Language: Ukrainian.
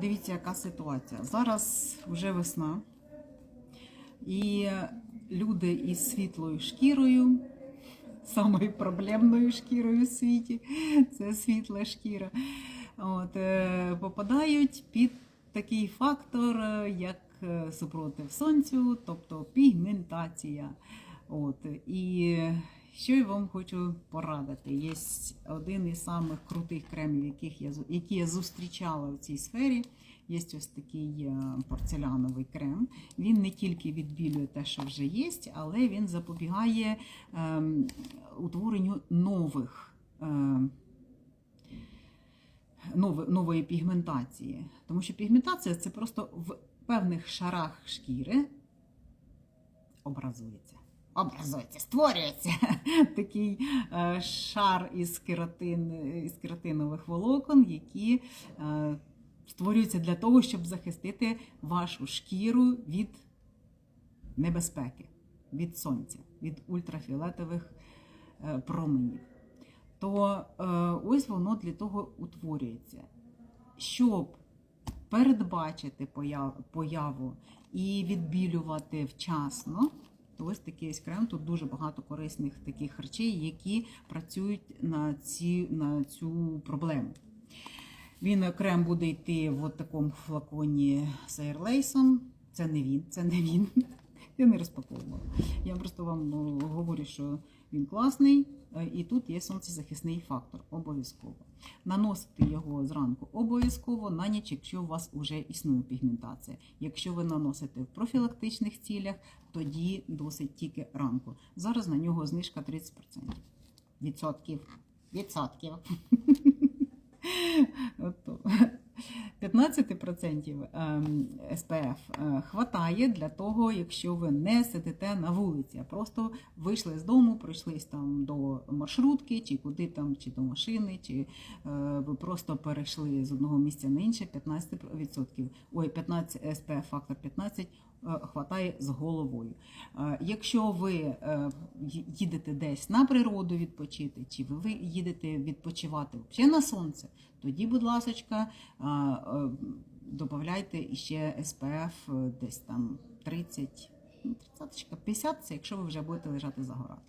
Дивіться, яка ситуація. Зараз вже весна, і люди із світлою шкірою, самою проблемною шкірою в світі, це світла шкіра, от, е, попадають під такий фактор, е, як е, супротив сонцю, тобто пігментація. От, і що я вам хочу порадити? Є один із самих крутих кремів, яких я, які я зустрічала в цій сфері. Є ось такий е, порцеляновий крем. Він не тільки відбілює те, що вже є, але він запобігає ем, утворенню нових. ем, нової пігментації. Тому що пігментація це просто в певних шарах шкіри образується. Образується, створюється такий е, шар із, кератин, із кератинових волокон, які е, створюються для того, щоб захистити вашу шкіру від небезпеки, від сонця, від ультрафіолетових е, променів. То ось воно для того утворюється, щоб передбачити появу і відбілювати вчасно. Ось такий ось крем. Тут дуже багато корисних таких речей, які працюють на, ці, на цю проблему. Він е, крем буде йти в такому флаконі з ейрлейсом. Це не він, це не він. Я не розпаковувала. Я просто вам ну, говорю, що він класний, е, і тут є сонцезахисний фактор. Обов'язково. Наносити його зранку обов'язково на ніч, якщо у вас вже існує пігментація. Якщо ви наносите в профілактичних цілях, тоді досить тільки ранку. Зараз на нього знижка 30%. Відсотків. Відсотків. Ото. 15% СПФ е, хватає для того, якщо ви не сидите на вулиці, а просто вийшли з дому, пройшлись там до маршрутки, чи куди там, чи до машини, чи е, ви просто перейшли з одного місця на інше 15%. Ой, 15 СПФ фактор 15 е, хватає з головою. Е, Якщо ви е, їдете десь на природу відпочити, чи ви- їдете відпочивати взагалі на сонце, тоді, будь ласка, додавайте ще е, десь там 30, ну, 30, 50, це якщо ви вже будете лежати за горами.